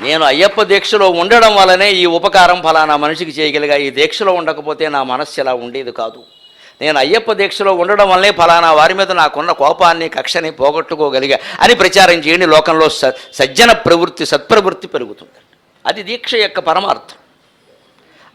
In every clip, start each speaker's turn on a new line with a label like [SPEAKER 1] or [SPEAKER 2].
[SPEAKER 1] నేను అయ్యప్ప దీక్షలో ఉండడం వల్లనే ఈ ఉపకారం ఫలానా మనిషికి చేయగలిగా. ఈ దీక్షలో ఉండకపోతే నా మనస్సు ఇలా ఉండేది కాదు. నేను అయ్యప్ప దీక్షలో ఉండడం వల్లే ఫలానా వారి మీద నాకున్న కోపాన్ని కక్షని పోగొట్టుకోగలిగా అని ప్రచారం చేయండి లోకంలో స సజ్జన ప్రవృత్తి సత్ప్రవృత్తి పెరుగుతుంది. అది దీక్ష యొక్క పరమార్థం.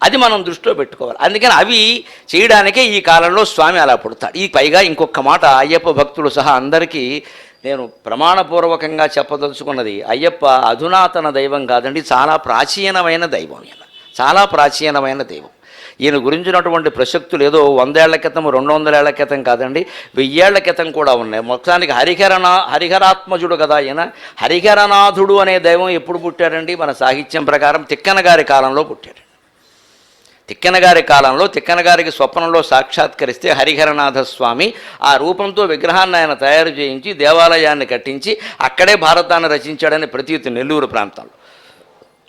[SPEAKER 1] అది మనం దృష్టిలో పెట్టుకోవాలి. అందుకని అవి చేయడానికే ఈ కాలంలో స్వామి అలా పుడతాడు. ఈ పైగా ఇంకొక మాట అయ్యప్ప భక్తులు సహా అందరికీ నేను ప్రమాణపూర్వకంగా చెప్పదలుచుకున్నది అయ్యప్ప అధునాతన దైవం కాదండి చాలా ప్రాచీనమైన దైవం ఈయన. చాలా ప్రాచీనమైన దైవం. ఈయన గురించినటువంటి ప్రసక్తులు ఏదో వందేళ్ళ క్రితం రెండు వందలేళ్ళ క్రితం కాదండి వెయ్యేళ్ళ క్రితం కూడా ఉన్నాయి. మొత్తానికి హరిహరనా హరిహరాత్మజుడు కదా ఈయన. హరిహరనాథుడు అనే దైవం ఎప్పుడు పుట్టాడండి మన సాహిత్యం ప్రకారం తిక్కన గారి కాలంలో పుట్టాడు తిక్కనగారి కాలంలో తిక్కన గారికి స్వప్నంలో సాక్షాత్కరిస్తే హరిహరనాథ స్వామి ఆ రూపంతో విగ్రహాన్ని ఆయన తయారు చేయించి దేవాలయాన్ని కట్టించి అక్కడే భారతాన్ని రచించాడని ప్రతీతి నెల్లూరు ప్రాంతంలో.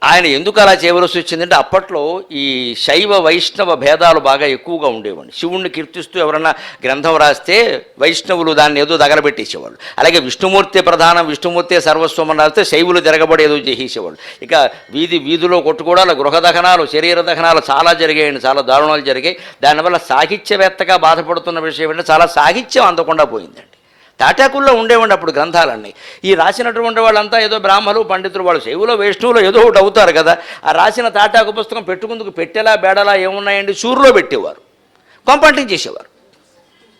[SPEAKER 1] ఆయన ఎందుకు అలా చేయవలసి వచ్చిందంటే అప్పట్లో ఈ శైవ వైష్ణవ భేదాలు బాగా ఎక్కువగా ఉండేవండి. శివుణ్ణి కీర్తిస్తూ ఎవరన్నా గ్రంథం రాస్తే వైష్ణవులు దాన్ని ఏదో దగలబెట్టేసేవాళ్ళు అలాగే విష్ణుమూర్తి ప్రధానం విష్ణుమూర్తి సర్వస్వం అని రాస్తే శైవులు జరగబడి ఏదో చేసేవాళ్ళు ఇక వీధి వీధిలో కొట్టుకోవడాలు గృహ దహనాలు శరీర దహనాలు చాలా జరిగాయండి చాలా దారుణాలు జరిగాయి. దానివల్ల సాహిత్యవేత్తగా బాధపడుతున్న విషయం ఏంటంటే చాలా సాహిత్యం అందకుండా పోయిందండి. తాటాకుల్లో ఉండేవండి అప్పుడు గ్రంథాలన్నీ. ఈ రాసినటువంటి వాళ్ళంతా ఏదో బ్రాహ్మలు పండితులు వాళ్ళు శైవులో వైష్ణవులో ఏదో ఒకటి అవుతారు కదా. ఆ రాసిన తాటాకు పుస్తకం పెట్టుకుందుకు పెట్టెలా బేడలా ఏమున్నాయండి? చూరులో పెట్టేవారు. కొంపంటింగ్ చేసేవారు.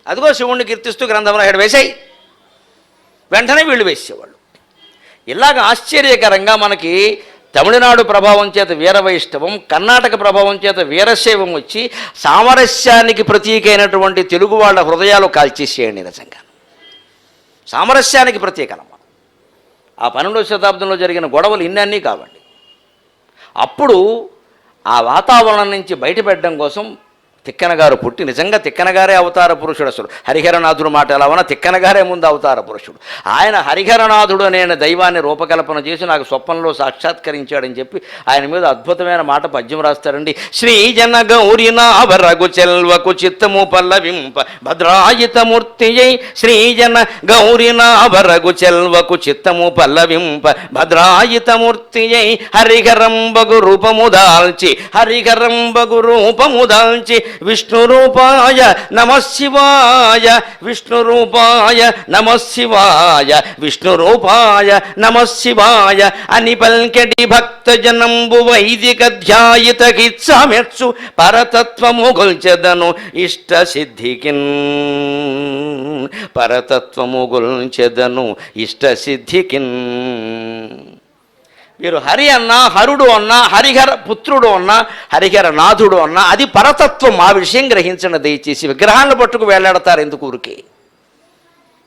[SPEAKER 1] అదిగో శివుణ్ణి కీర్తిస్తూ గ్రంథం రాయడం వేసాయి. వెంటనే వీళ్ళు వేసేవాళ్ళు. ఇలాగ ఆశ్చర్యకరంగా మనకి తమిళనాడు ప్రభావం చేత వీర వైష్ణవం కర్ణాటక ప్రభావం చేత వీరశైవం వచ్చి సామరస్యానికి ప్రతీకైనటువంటి తెలుగు వాళ్ళ హృదయాలు కాల్చేసేయండి నిజంగా. సామరస్యానికి ప్రత్యేకనమ్మ ఆ పన్నెండవ శతాబ్దంలో జరిగిన గొడవలు ఇన్నన్నీ కావండి. అప్పుడు ఆ వాతావరణం నుంచి బయటపెట్టడం కోసం తిక్కనగారు పుట్టి నిజంగా తిక్కనగారే అవతార పురుషుడు అసలు. హరిహరనాథుడు మాట ఎలా ఉన్నా తిక్కన గారే ముందు అవతార పురుషుడు. ఆయన హరిహరనాథుడు అనే దైవాన్ని రూపకల్పన చేసి నాకు స్వప్నంలో సాక్షాత్కరించాడని చెప్పి ఆయన మీద అద్భుతమైన మాట పద్యం రాస్తారండి. శ్రీ జన గౌరి నాభరగు చెల్వకు చిత్తము పల్లవింప భద్రాయితమూర్తి శ్రీ జన గౌరి నాభరగు చెల్వకు చిత్తము పల్లవింప భద్రాయితమూర్తి హరిహరంబగు రూపము దాల్చి హరిహరంబగు రూపము దాల్చి విష్ణురూపాయ నమశివాయ విష్ణురూపాయ నమశివాయ విష్ణురూపాయ నమశివాయ అని పల్కెడి భక్త జనంబు వైదిక ధ్యాయిత కిచ్చామెచ్చు పరతత్వము గొల్చెదను ఇష్ట సిద్ధికిన్ పరతత్వము గొల్చెదను ఇష్ట సిద్ధికిన్ మీరు హరి అన్నా హరుడు అన్నా హరిహర పుత్రుడు అన్నా హరిహర నాథుడు అన్నా అది పరతత్వం ఆ విషయం గ్రహించిన దయచేసి. విగ్రహాలను పట్టుకు వేలాడతారు ఎందుకు ఊరికి?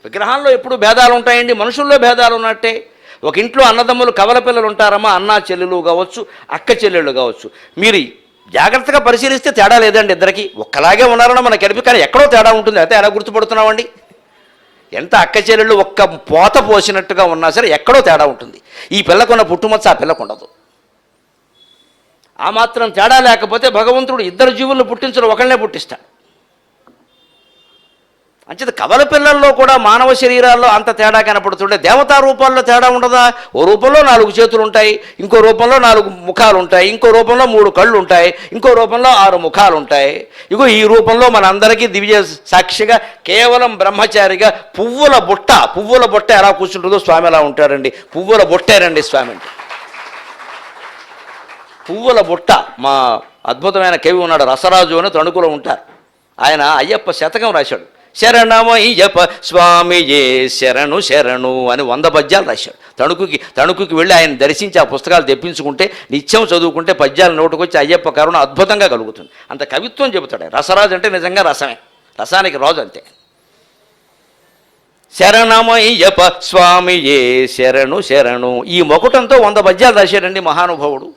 [SPEAKER 1] విగ్రహాల్లో ఎప్పుడు భేదాలు ఉంటాయండి? మనుషుల్లో భేదాలు ఉన్నట్టే. ఒక ఇంట్లో అన్నదమ్ములు కవల పిల్లలు ఉంటారమ్మా అన్నా చెల్లెలు కావచ్చు అక్క చెల్లెళ్ళు కావచ్చు. మీరు జాగ్రత్తగా పరిశీలిస్తే తేడా లేదండి ఇద్దరికి. ఒక్కలాగే ఉన్నారని మనకి కనిపి కానీ ఎక్కడో తేడా ఉంటుంది. అయితే ఎలా గుర్తుపడుతున్నామండి? ఎంత అక్కచెల్లెళ్ళు ఒక్క పోత పోసినట్టుగా ఉన్నా సరే ఎక్కడో తేడా ఉంటుంది. ఈ పిల్లకున్న పుట్టుమచ్చ ఆ పిల్లకు ఉండదు ఆ మాత్రం తేడా లేకపోతే భగవంతుడు ఇద్దరు జీవులను పుట్టించడం ఒకళ్ళనే పుట్టిస్తాడు. అంచేత కవల పిల్లల్లో కూడా మానవ శరీరాల్లో అంత తేడా కనపడుతుంటే దేవతా రూపాల్లో తేడా ఉండదా? ఓ రూపంలో నాలుగు చేతులు ఉంటాయి ఇంకో రూపంలో నాలుగు ముఖాలు ఉంటాయి ఇంకో రూపంలో మూడు కళ్ళు ఉంటాయి ఇంకో రూపంలో ఆరు ముఖాలు ఉంటాయి ఇగో ఈ రూపంలో మనందరికీ దివ్య సాక్షిగా కేవలం బ్రహ్మచారిగా పువ్వుల బుట్ట పువ్వుల బుట్ట ఎలా కూర్చుంటుందో స్వామి ఎలా ఉంటారండి. పువ్వుల బుట్టేనండి స్వామి. అంటే పువ్వుల బుట్ట మా అద్భుతమైన కవి ఉన్నాడు రసరాజు అని తణుకులో ఉంటారు. ఆయన అయ్యప్ప శతకం రాశాడు. శరణమయ్యప్ప స్వామి ఏ శరణు శరణు అని వంద పద్యాలు రాశాడు. తణుకుకి తణుకుకి వెళ్ళి ఆయన దర్శించి ఆ పుస్తకాలు తెప్పించుకుంటే నిత్యం చదువుకుంటే పద్యాలు నోటుకొచ్చి అయ్యప్ప కరుణ అద్భుతంగా కలుగుతుంది. అంత కవిత్వం చెబుతాడు రసరాజు అంటే నిజంగా రసమే. రసానికి రాజు అంతే. శరణమయ్యప్ప స్వామి ఏ శరణు శరణు. ఈ మొకటంతో వంద పద్యాలు రాశాడండి మహానుభావుడు.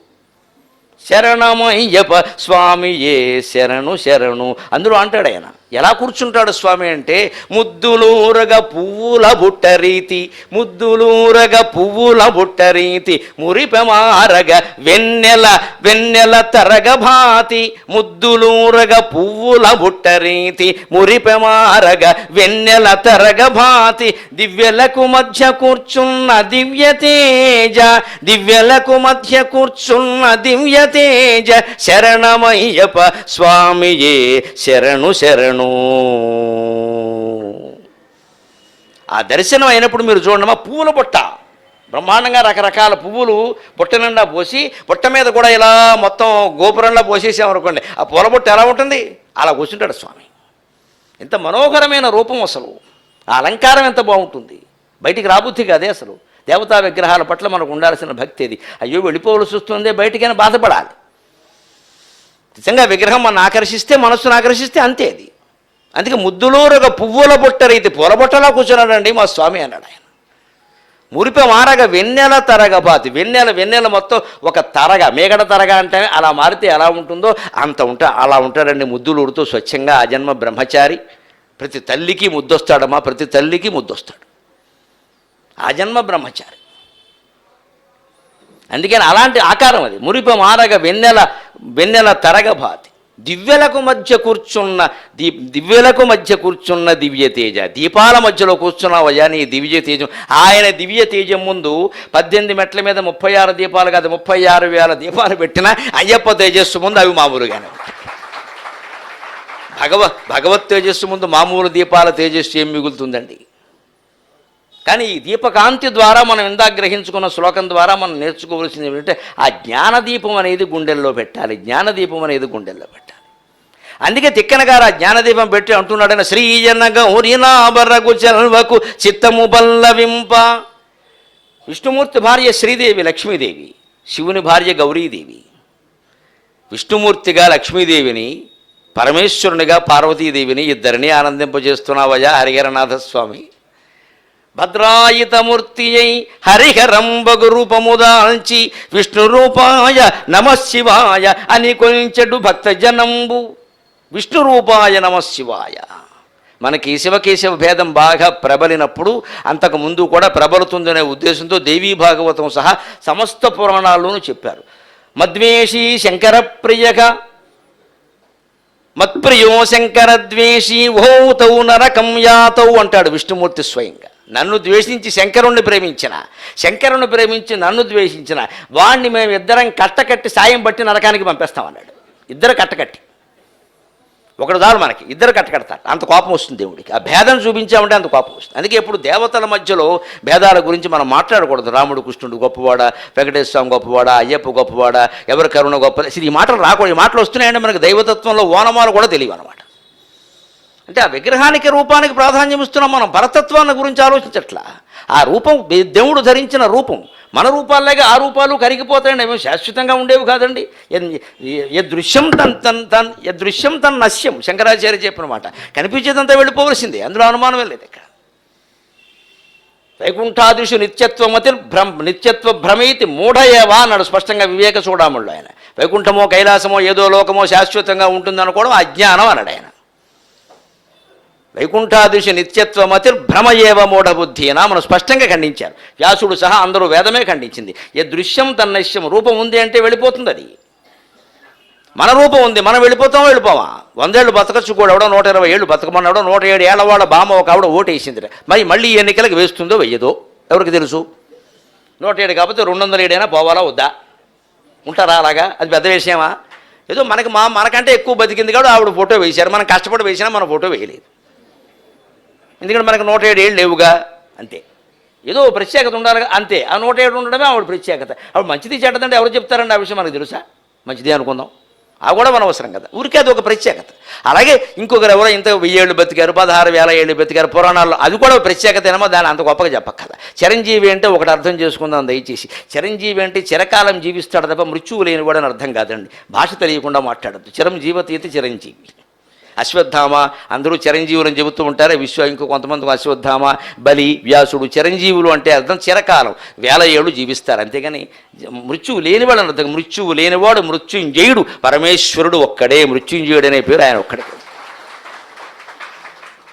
[SPEAKER 1] శరణమయ్యప్ప స్వామి ఏ శరణు శరణు. అందులో అంటాడు ఆయన ఎలా కూర్చుంటాడు స్వామి అంటే ముద్దులూరగ పువ్వుల బుట్టరీతి ముద్దులూరగ పువ్వుల బుట్ట రీతి మురిపెమారగ వెన్నెల వెన్నెల తరగ భాతి ముద్దులూరగ పువ్వుల బుట్టరీతి మురిపెమారగ వెన్నెల తరగ భాతి దివ్యలకు మధ్య కూర్చున్న దివ్య తేజ దివ్యలకు మధ్య కూర్చున్న దివ్య తేజ శరణమయ్యప్ప స్వామియే శరణు శరణు ఆ దర్శనం అయినప్పుడు మీరు చూడండి పువ్వుల బుట్ట. బ్రహ్మాండంగా రకరకాల పువ్వులు బుట్ట నిండా పోసి బుట్ట మీద కూడా ఇలా మొత్తం గోపురంలో పోసేసామనుకోండి ఆ పూల బుట్ట ఎలా ఉంటుంది? అలా కూర్చుంటాడు స్వామి. ఎంత మనోహరమైన రూపం అసలు. ఆ అలంకారం ఎంత బాగుంటుంది. బయటికి రాబుద్ధి కాదే అసలు. దేవతా విగ్రహాల పట్ల మనకు ఉండాల్సిన భక్తి అది. అయ్యో వెళ్ళిపోవలసి వస్తుంది బయటికైనా బాధపడాలి. నిజంగా విగ్రహం మనం ఆకర్షిస్తే మనస్సును ఆకర్షిస్తే అంతే అది. అందుకే ముద్దులూరుగా పువ్వుల బుట్టరైతే పూల బుట్టలా కూర్చున్నాడండి మా స్వామి అన్నాడు ఆయన. మురిపే మారగా వెన్నెల తరగ బాతి. వెన్నెల వెన్నెల మొత్తం ఒక తరగ మేగడ తరగ అంటే అలా మారితే ఎలా ఉంటుందో అంత ఉంటా అలా ఉంటాడండి ముద్దులూరుతూ స్వచ్ఛంగా ఆ జన్మ బ్రహ్మచారి. ప్రతి తల్లికి ముద్దొస్తాడమ్మా ప్రతి తల్లికి ముద్దొస్తాడు. ఆ జన్మ బ్రహ్మచారి. అందుకని అలాంటి ఆకారం అది. మురిప మారగ వెన్నెల వెన్నెల తరగ బాతి. దివ్యలకు మధ్య కూర్చున్న దీ దివ్యలకు మధ్య కూర్చున్న దివ్య తేజ. దీపాల మధ్యలో కూర్చున్నావయ్యా నీ దివ్య తేజం. ఆయన దివ్య తేజం ముందు పద్దెనిమిది మెట్ల మీద ముప్పై ఆరు దీపాలు కాదు ముప్పై ఆరు వేల దీపాలు పెట్టిన అయ్యప్ప తేజస్సు ముందు అవి మామూలుగానే భగవ భగవత్ తేజస్సు ముందు మామూలు దీపాల తేజస్సు ఏం మిగులుతుందండి? కానీ ఈ దీపకాంతి ద్వారా మనం ఇందాక గ్రహించుకున్న శ్లోకం ద్వారా మనం నేర్చుకోవాల్సింది ఏమిటంటే ఆ జ్ఞానదీపం అనేది గుండెల్లో పెట్టాలి. జ్ఞానదీపం అనేది గుండెల్లో పెట్టాలి. అందుకే తిక్కనగారు ఆ జ్ఞానదీపం పెట్టి అంటున్నాడైనా శ్రీజన గౌరినాబరగు చెల్వకు చిత్తము బల్లవింప. విష్ణుమూర్తి భార్య శ్రీదేవి లక్ష్మీదేవి శివుని భార్య గౌరీదేవి. విష్ణుమూర్తిగా లక్ష్మీదేవిని పరమేశ్వరునిగా పార్వతీదేవిని ఇద్దరిని ఆనందింపజేస్తున్నావయ్యా హరిహరనాథస్వామి. భద్రాయితమూర్తి అయి హరిహరంబగు రూపముదాల్చి విష్ణు రూపాయ నమశివాయ అని కొంచెడు భక్తజనంబు. విష్ణు రూపాయ నమశివాయ మనకి శివకేశవ భేదం బాగా ప్రబలినప్పుడు అంతకు ముందు కూడా ప్రబలుతుందనే ఉద్దేశంతో దేవీ భాగవతం సహా సమస్త పురాణాల్లోనూ చెప్పారు. మద్వేషి శంకర ప్రియగా మత్ప్రియో శంకరద్వేషి ఓతౌ నరకం యాతౌ అంటాడు విష్ణుమూర్తి స్వయంగా. నన్ను ద్వేషించి శంకరుణ్ణి ప్రేమించిన శంకరుణ్ణి ప్రేమించి నన్ను ద్వేషించిన వాణ్ణి మేము ఇద్దరం కట్టకట్టి సాయం బట్టి నరకానికి పంపిస్తామన్నాడు ఇద్దరు కట్టకట్టి. ఒకడు దారు మనకి ఇద్దరు కట్టకడతారు. అంత కోపం వస్తుంది దేవుడికి. ఆ భేదం చూపించామంటే అంత కోపం వస్తుంది. అందుకే ఇప్పుడు దేవతల మధ్యలో భేదాల గురించి మనం మాట్లాడకూడదు. రాముడు కృష్ణుడు గొప్పవాడ వెంకటేశ్వర స్వామి గొప్పవాడ అయ్యప్ప గొప్పవాడ ఎవరి కరుణ గొప్ప ఈ మాటలు రాకూడదు. ఈ మాటలు వస్తున్నాయంటే మనకు దైవతత్వంలో ఓనమాలు కూడా తెలియవు అనమాట అంటే ఆ విగ్రహానికి రూపానికి ప్రాధాన్యం ఇస్తున్నాం మనం. పరతత్వాన్ని గురించి ఆలోచించట్లా. ఆ రూపం దేవుడు ధరించిన రూపం. మన రూపాల్లాగే ఆ రూపాలు కరిగిపోతాయండి. అవి శాశ్వతంగా ఉండేవి కాదండి. దృశ్యం తన్ తన్ తన్ దృశ్యం తన్ నశ్యం. శంకరాచార్య చెప్పిన మాట కనిపించేదంతా వెళ్ళిపోవలసిందే. అందులో అనుమానం లేదు ఇక్కడ. వైకుంఠాదిషు నిత్యత్వమతి భ్రమ నిత్యత్వ భ్రమేతి మూఢయేవా అన్నాడు స్పష్టంగా వివేక చూడాముళ్ళు ఆయన. వైకుంఠమో కైలాసమో ఏదో లోకమో శాశ్వతంగా ఉంటుందనుకోవడం అజ్ఞానం అన్నాడు ఆయన. వైకుంఠాదిశ భ్రమ ఏవ మూఢబుద్ధి అని మనం స్పష్టంగా ఖండించారు. వ్యాసుడు సహా అందరూ వేదమే ఖండించింది. ఏ దృశ్యం తన్నశ్యం రూపం ఉంది అంటే వెళ్ళిపోతుంది అది. మన రూపం ఉంది మనం వెళ్ళిపోతాం వెళ్ళిపోవా వందేళ్ళు బతకచ్చు కూడా ఎవడో నూట ఇరవై ఏళ్ళు బతకమన్నాడో నూట ఏడు ఏళ్ళ వాళ్ళ బామ్మ ఒక ఆవిడ ఓటేసింది మరి మళ్ళీ ఎన్నికలకు వేస్తుందో వెయ్యదో? ఎవరికి తెలుసు? నూట ఏడు కాకపోతే రెండు వందల ఏడైనా పోవాలా వద్దా? ఉంటారా అలాగా? అది పెద్ద విషయమా? ఏదో మనకి మా మనకంటే ఎక్కువ బతికింది కాబట్టి ఆవిడ ఫోటో వేశారు. మనం కష్టపడి వేసినా మన ఫోటో వేయలేదు. ఎందుకంటే మనకు నూట ఏడు ఏళ్ళు లేవుగా అంతే. ఏదో ప్రత్యేకత ఉండాలి అంతే. ఆ నూట ఏడు ఉండడమే ఆవిడ ప్రత్యేకత. ఆవిడ మంచిది చెడ్డదంటే ఎవరు చెప్తారండి ఆ విషయం మనకు తెలుసా? మంచిది అనుకుందాం. ఆ కూడా మన అవసరం కదా. ఊరికే అది ఒక ప్రత్యేకత. అలాగే ఇంకొకరు ఎవరో ఇంత వెయ్యి ఏళ్ళు బతికారు పదహారు వేల ఏళ్ళు బతికారు పురాణాల్లో అది కూడా ఒక ప్రత్యేకత ఏమో దాన్ని అంత గొప్పగా చెప్పక్కల చిరంజీవి అంటే ఒకటి అర్థం చేసుకుందాం దయచేసి. చిరంజీవి అంటే చిరకాలం జీవిస్తాడు తప్ప మృత్యువు లేని కూడా అర్థం కాదండి. భాష తెలియకుండా మాట్లాడద్దు. చిరంజీవతీతి చిరంజీవి. అశ్వత్థామ. అందరూ చిరంజీవులు అని చెబుతూ ఉంటారు విశ్వ ఇంకో కొంతమంది అశ్వత్థామ బలి వ్యాసుడు చిరంజీవులు అంటే అర్థం చిరకాలం. వేల ఏళ్ళు జీవిస్తారు. అంతేగాని మృత్యువు లేనివాడు అర్థం మృత్యువు లేనివాడు మృత్యుంజయుడు పరమేశ్వరుడు ఒక్కడే మృత్యుంజయుడు అనే పేరు ఆయన ఒక్కడే.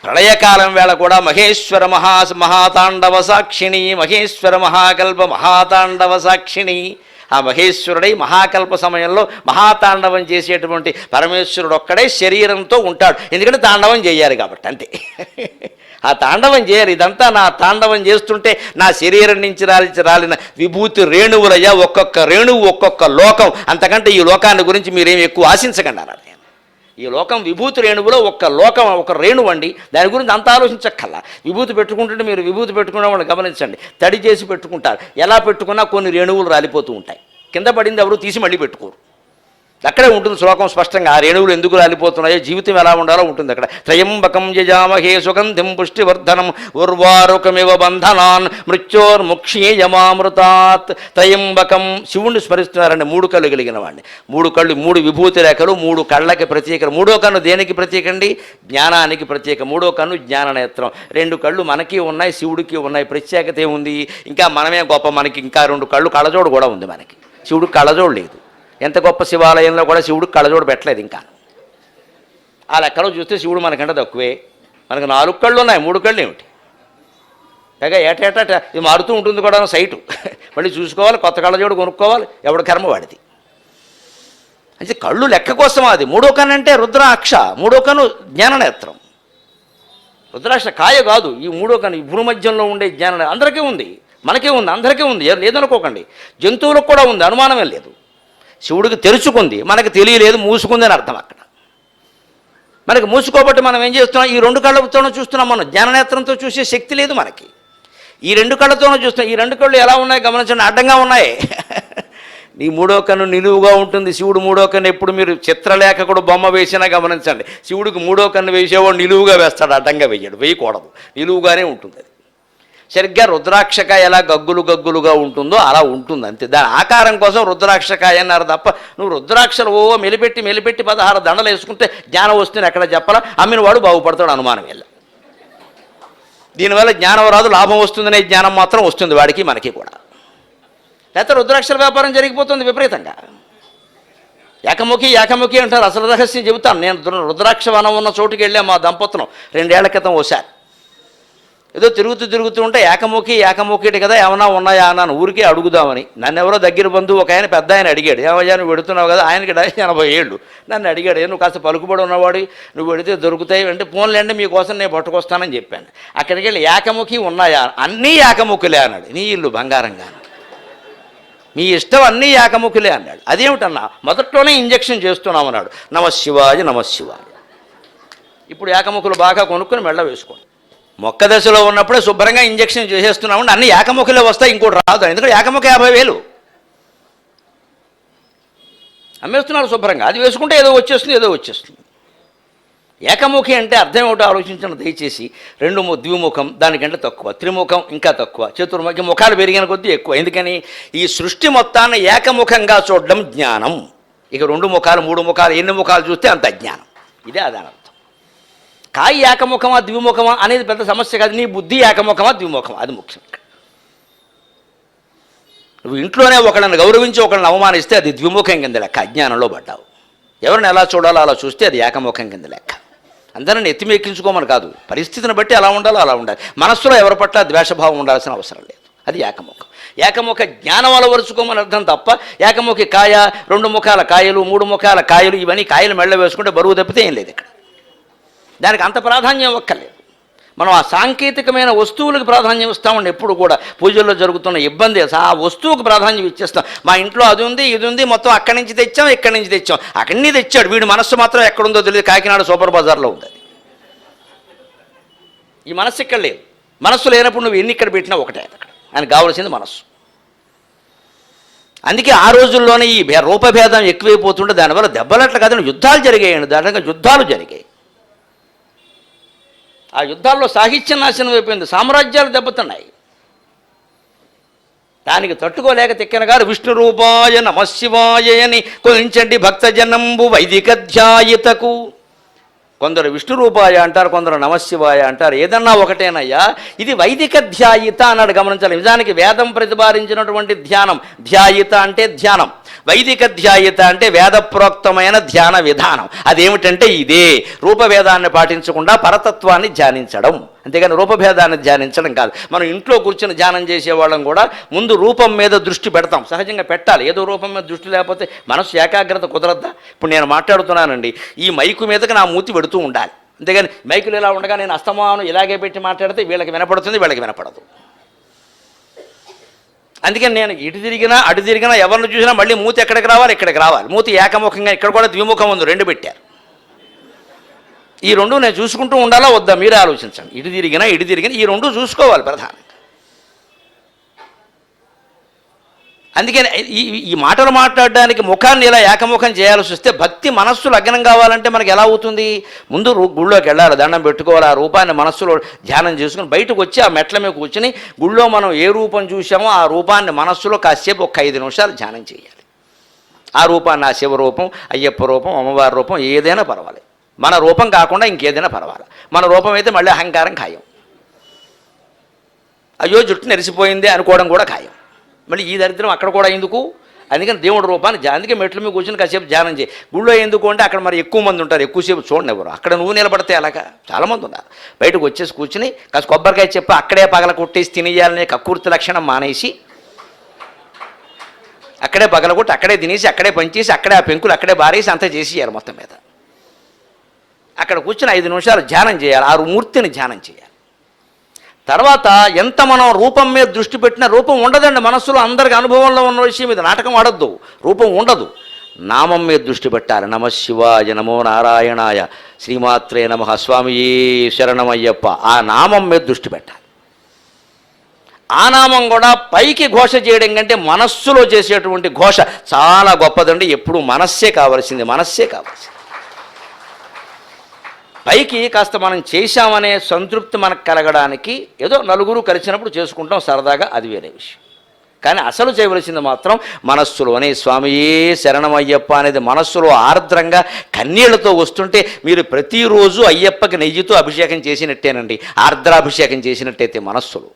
[SPEAKER 1] ప్రళయకాలం వేళ కూడా మహేశ్వర మహా మహాతాండవ సాక్షిణి మహేశ్వర మహాకల్ప మహాతాండవ సాక్షిణి. ఆ మహేశ్వరుడై మహాకల్ప సమయంలో మహాతాండవం చేసేటువంటి పరమేశ్వరుడు ఒక్కడే శరీరంతో ఉంటాడు. ఎందుకంటే తాండవం చేయాలి కాబట్టి అంతే. ఆ తాండవం చేయాలి. ఇదంతా నా తాండవం చేస్తుంటే నా శరీరం నుంచి రాలించి రాలిన విభూతి రేణువులయ్యా ఒక్కొక్క రేణువు ఒక్కొక్క లోకం. అంతకంటే ఈ లోకాన్ని గురించి మీరేం ఎక్కువ ఆశించకండి అన్నాడు ఈ లోకం విభూతి రేణువులో ఒక లోకం ఒక రేణువు అండి దాని గురించి అంత ఆలోచించక్కల్లా విభూతి పెట్టుకుంటుంటే మీరు విభూతి పెట్టుకున్న వాళ్ళు గమనించండి. తడి చేసి పెట్టుకుంటారు. ఎలా పెట్టుకున్నా కొన్ని రేణువులు రాలిపోతూ ఉంటాయి. కింద పడింది ఎవరు? తీసి మళ్ళీ పెట్టుకోరు. అక్కడే ఉంటుంది శ్లోకం స్పష్టంగా. ఆ రేణువులు ఎందుకు రాలిపోతున్నాయో జీవితం ఎలా ఉండాలో ఉంటుంది అక్కడ. త్రయంబకం యజామహే సుగంధిం పుష్టివర్ధనం ఉర్వారుకమివ బంధనాన్ మృత్యోర్ముక్షీయమామృతాత్ త్రయంబకం శివుణ్ణి స్మరిస్తున్నారండి మూడు కళ్ళు కలిగిన వాడిని. మూడు కళ్ళు మూడు విభూతి రేఖలు మూడు కళ్ళకి ప్రత్యేక మూడో కన్ను దేనికి ప్రత్యేకండి? జ్ఞానానికి ప్రత్యేక. మూడో కన్ను జ్ఞాన నేత్రం. రెండు కళ్ళు మనకి ఉన్నాయి శివుడికి ఉన్నాయి. ప్రత్యేకత ఏముంది? ఇంకా మనమే గొప్ప మనకి ఇంకా రెండు కళ్ళు కళ్ళజోడు కూడా ఉంది మనకి. శివుడు కళ్ళజోడు లేదు. ఎంత గొప్ప శివాలయంలో కూడా శివుడు కళ్ళజోడు పెట్టలేదు ఇంకా. ఆ లెక్కలో చూస్తే శివుడు మనకంటే తక్కువే. మనకు నాలుగు కళ్ళు ఉన్నాయి మూడు కళ్ళు ఏమిటి? పైగా ఏటేటా ఇది మారుతూ ఉంటుంది కూడా సైటు. మళ్ళీ చూసుకోవాలి కొత్త కళ్ళజోడు కొనుక్కోవాలి ఎవడు కర్మ వాడిది. అంటే కళ్ళు లెక్క కోసం అది. మూడో కన్ను అంటే రుద్రాక్ష మూడో కన్ను జ్ఞాననేత్రం. రుద్రాక్ష కాయ కాదు ఈ మూడో కన్ను ఈ భూమధ్యంలో ఉండే జ్ఞాన అందరికీ ఉంది మనకే ఉంది అందరికీ ఉంది లేదనుకోకండి. జంతువులకు కూడా ఉంది అనుమానమే లేదు. శివుడికి తెరుచుకుంది. మనకు తెలియలేదు మూసుకుంది అని అర్థం అక్కడ. మనకి మూసుకోబట్టి మనం ఏం చేస్తున్నాం? ఈ రెండు కళ్ళతోనూ చూస్తున్నాం మనం. జ్ఞాననేత్రంతో చూసే శక్తి లేదు మనకి. ఈ రెండు కళ్ళతోనూ చూస్తున్నాం. ఈ రెండు కళ్ళు ఎలా ఉన్నాయి గమనించండి. అడ్డంగా ఉన్నాయి. నీ మూడో కన్ను నిలువుగా ఉంటుంది. శివుడు మూడో కన్ను ఎప్పుడు మీరు చిత్రలేఖకుడు బొమ్మ వేసినా గమనించండి. శివుడికి మూడో కన్ను వేసేవాడు నిలువుగా వేస్తాడు. అడ్డంగా వేయడు. వేయకూడదు. నిలువుగానే ఉంటుంది అది. సరిగ్గా రుద్రాక్షకాయ ఎలా గగ్గులు గగ్గులుగా ఉంటుందో అలా ఉంటుంది అంతే. దాని ఆకారం కోసం రుద్రాక్షకాయ అన్నారు తప్ప నువ్వు రుద్రాక్షలు ఓ మెలిపెట్టి మెలిపెట్టి పదహారు దండలు వేసుకుంటే జ్ఞానం వస్తుంది ఎక్కడ చెప్పాలా? అమ్మిన వాడు బాగుపడతాడు అనుమానం వెళ్ళ దీనివల్ల జ్ఞానం రాదు లాభం వస్తుందనే జ్ఞానం మాత్రం వస్తుంది వాడికి మనకి కూడా. లేకపోతే రుద్రాక్షల వ్యాపారం జరిగిపోతుంది విపరీతంగా. ఏకముఖి ఏకముఖి అంటారు అసలు రహస్యం చెబుతాను. నేను రుద్రాక్ష వనం ఉన్న చోటుకి వెళ్ళాం మా దంపతులం. రెండేళ్ళ క్రితం ఓసారి. ఏదో తిరుగుతూ తిరుగుతూ ఉంటే ఏకముఖి ఏకముఖిటి కదా ఏమన్నా ఉన్నాయా అన్నాను. ఊరికే అడుగుదామని. నన్ను ఎవరో దగ్గర బంధువు ఒక ఆయన పెద్ద ఆయన అడిగాడు. ఏమయ్యా నువ్వు పెడుతున్నావు కదా ఆయనకి ఎనభై ఏళ్ళు. నన్ను అడిగాడు "ఏ, నువ్వు కాస్త పలుకుబడి ఉన్నవాడు నువ్వు పెడితే దొరుకుతాయి అంటే ఫోన్లేండి మీకోసం నేను పట్టుకొస్తానని చెప్పాను. అక్కడికి వెళ్ళి ఏకముఖి ఉన్నాయా? అన్నీ ఏకముఖులే అన్నాడు. నీ ఇల్లు బంగారంగా. మీ ఇష్టం అన్నీ ఏకముఖులే అన్నాడు. అదేమిటన్నా? మొదట్లోనే ఇంజెక్షన్ చేస్తున్నామన్నాడు నమశివాజీ నమ శివాయ నమ శివాయ ఇప్పుడు ఏకముఖులు బాగా కొనుక్కొని మెళ్ళ వేసుకోండి. మొక్క దశలో ఉన్నప్పుడే శుభ్రంగా ఇంజెక్షన్ చేసేస్తున్నామండి అన్ని ఏకముఖిలో వస్తాయి ఇంకోటి రాదు. ఎందుకంటే ఏకముఖ యాభై వేలు. అమ్మేస్తున్నారు శుభ్రంగా. అది వేసుకుంటే ఏదో వచ్చేస్తుంది ఏదో వచ్చేస్తుంది. ఏకముఖి అంటే అర్థం ఏమిటో ఆలోచించండి దయచేసి. రెండు ద్విముఖం దానికంటే తక్కువ. త్రిముఖం ఇంకా తక్కువ. చతుర్ముఖి ముఖాలు పెరిగిన కొద్దీ ఎక్కువ. ఎందుకని? ఈ సృష్టి మొత్తాన్ని ఏకముఖంగా చూడడం జ్ఞానం. ఇక రెండు ముఖాలు మూడు ముఖాలు ఎన్ని ముఖాలు చూస్తే అంత జ్ఞానం. ఇదే అదానం కాయి ఏకముఖమా ద్విముఖమా అనేది పెద్ద సమస్య కాదు. నీ బుద్ధి ఏకముఖమా ద్విముఖమా? అది ముఖ్యం నువ్వు ఇంట్లోనే ఒకళ్ళని గౌరవించి ఒకళ్ళని అవమానిస్తే అది ద్విముఖం కింద లెక్క అజ్ఞానంలో పడ్డావు. ఎవరిని ఎలా చూడాలో అలా చూస్తే అది ఏకముఖం కింద లెక్క. అందరిని ఎత్తిమెక్కించుకోమని కాదు పరిస్థితిని బట్టి అలా ఉండాలో అలా ఉండాలి. మనస్సులో ఎవరి పట్ల ద్వేషభావం ఉండాల్సిన అవసరం లేదు. అది ఏకముఖం. ఏకముఖ జ్ఞానం అలవరుచుకోమని అర్థం తప్ప ఏకముఖి కాయ రెండు ముఖాల కాయలు మూడు ముఖాల కాయలు ఇవన్నీ కాయలు మెళ్ళ వేసుకుంటే బరువు తప్పితే ఏం లేదు ఇక్కడ. దానికి అంత ప్రాధాన్యం ఒక్కర్లేదు. మనం ఆ సాంకేతికమైన వస్తువులకు ప్రాధాన్యం ఇస్తామండి. ఎప్పుడు కూడా పూజల్లో జరుగుతున్న ఇబ్బంది. ఆ వస్తువుకు ప్రాధాన్యం ఇచ్చేస్తాం. మా ఇంట్లో అది ఉంది ఇది ఉంది మొత్తం అక్కడి నుంచి తెచ్చాం ఇక్కడి నుంచి తెచ్చాం. అక్కడిని తెచ్చాడు. వీడి మనస్సు మాత్రం ఎక్కడుందో తెలియదు. కాకినాడ సూపర్ బజార్లో ఉంది అది. ఈ మనస్సు ఇక్కడ లేదు. మనస్సు లేనప్పుడు నువ్వు ఎన్ని ఇక్కడ పెట్టినా ఒకటే అక్కడ. ఆయన కావలసింది మనస్సు. అందుకే ఆ రోజుల్లోనే ఈ రూపభేదం ఎక్కువైపోతుంటే దానివల్ల దెబ్బలట్లు కాదని యుద్ధాలు జరిగాయండి. దానిగా యుద్ధాలు జరిగాయి. ఆ యుద్ధాల్లో సాహిత్య నాశనం అయిపోయింది సామ్రాజ్యాలు దెబ్బతున్నాయి. దానికి తట్టుకోలేక తిక్కిన గారు విష్ణు రూపాయ నమశివాయ అని కొలించండి భక్తజనంబు వైదిక ధ్యాయితకు కొందరు విష్ణు రూపాయ అంటారు కొందరు నమశివాయ అంటారు. ఏదన్నా ఒకటేనయ్యా ఇది వైదిక ధ్యాయిత అన్నాడు గమనించాలి. నిజానికి వేదం ప్రతిపాదించినటువంటి ధ్యానం ధ్యాయిత అంటే ధ్యానం. వైదిక ధ్యాయత అంటే వేదప్రోక్తమైన ధ్యాన విధానం. అదేమిటంటే ఇదే రూపభేదాన్ని పాటించకుండా పరతత్వాన్ని ధ్యానించడం. అంతేగాని రూపభేదాన్ని ధ్యానించడం కాదు. మనం ఇంట్లో కూర్చొని ధ్యానం చేసేవాళ్ళం కూడా ముందు రూపం మీద దృష్టి పెడతాం. సహజంగా పెట్టాలి. ఏదో రూపం మీద దృష్టి లేకపోతే మనసు ఏకాగ్రత కుదరద్దా? ఇప్పుడు నేను మాట్లాడుతున్నానండి. ఈ మైకు మీదకి నా మూతి పెడుతూ ఉండాలి. అంతేగాని మైకులు ఇలా ఉండగా నేను అస్తమానం ఇలాగే పెట్టి మాట్లాడితే వీళ్ళకి వినపడుతుంది వీళ్ళకి వినపడదు. అందుకని నేను ఇటు తిరిగినా అటు తిరిగినా ఎవరిని చూసినా మళ్ళీ మూతి ఎక్కడికి రావాలి ఇక్కడికి రావాలి. మూతి ఏకముఖంగా ఇక్కడ కూడా ద్విముఖం ఉంది రెండు పెట్టారు. ఈ రెండు నేను చూసుకుంటూ ఉండాలా వద్దా? మీరే ఆలోచించండి. ఇటు తిరిగినా ఇటు తిరిగినా ఈ రెండు చూసుకోవాలి ప్రధానం అందుకని ఈ ఈ మాటలు మాట్లాడడానికి ముఖాన్ని ఇలా ఏకముఖం చేయాల్సి వస్తే భక్తి మనస్సు లగ్నం కావాలంటే మనకి ఎలా అవుతుంది? ముందు గుళ్ళోకి వెళ్ళాలి దండం పెట్టుకోవాలి ఆ రూపాన్ని మనస్సులో ధ్యానం చేసుకుని బయటకు వచ్చి ఆ మెట్ల మీద కూర్చుని గుళ్ళో మనం ఏ రూపం చూసామో ఆ రూపాన్ని మనస్సులో కాసేపు ఒక ఐదు నిమిషాలు ధ్యానం చేయాలి. ఆ రూపాన్ని ఆ శివరూపం అయ్యప్ప రూపం అమ్మవారి రూపం ఏదైనా పర్వాలేదు. మన రూపం కాకుండా ఇంకేదైనా పర్వాలేదు. మన రూపం అయితే మళ్ళీ అహంకారం ఖాయం. అయ్యో జుట్టు నెరిసిపోయింది అనుకోవడం కూడా ఖాయం. మళ్ళీ ఈ దరిద్రం అక్కడ కూడా ఎందుకు? అందుకని దేవుడి రూపాన్ని అందుకే మెట్ల మీద కూర్చొని కాసేపు ధ్యానం చేయి. గుళ్ళో ఎందుకు అంటే అక్కడ మరి ఎక్కువ మంది ఉంటారు ఎక్కువసేపు చూడండి ఎవరు. అక్కడ నువ్వు నిలబడితే అలాగా చాలామంది ఉన్నారు. బయటకు వచ్చేసి కూర్చుని కాస్త కొబ్బరికాయ చెప్పి అక్కడే పగల కొట్టేసి తినేయాలనే కక్కుర్తి లక్షణం మానేసి అక్కడే పగలగొట్టి అక్కడే తినేసి అక్కడే పనిచేసి అక్కడే ఆ పెంకులు అక్కడే బారేసి అంతా చేసేయాలి మొత్తం మీద. అక్కడ కూర్చుని ఐదు నిమిషాలు ధ్యానం చేయాలి ఆరు మూర్తిని ధ్యానం చేయాలి. తర్వాత ఎంత మనం రూపం మీద దృష్టి పెట్టినా రూపం ఉండదండి మనస్సులో అందరికి అనుభవంలో ఉన్న విషయం ఇది. నాటకం ఆడద్దు. రూపం ఉండదు. నామం మీద దృష్టి పెట్టాలి. నమ శివాయ నమో నారాయణాయ శ్రీమాత్రే నమ స్వామి శరణమయ్యప్ప. ఆ నామం మీద దృష్టి పెట్టాలి. ఆ నామం కూడా పైకి ఘోష చేయడం కంటే మనస్సులో చేసేటువంటి ఘోష చాలా గొప్పదండి. ఎప్పుడు మనస్సే కావలసింది. మనస్సే కావాల్సింది. పైకి కాస్త మనం చేశామనే సంతృప్తి మనకు కలగడానికి ఏదో నలుగురు కలిసినప్పుడు చేసుకుంటాం సరదాగా అది వేరే విషయం. కానీ అసలు చేయవలసింది మాత్రం మనస్సులోనే స్వామియే శరణమయ్యప్ప అనేది మనస్సులో ఆర్ద్రంగా కన్నీళ్ళతో వస్తుంటే మీరు ప్రతిరోజు అయ్యప్పకి నెయ్యితో అభిషేకం చేసినట్టేనండి. ఆర్ద్రాభిషేకం చేసినట్టయితే మనస్సులో.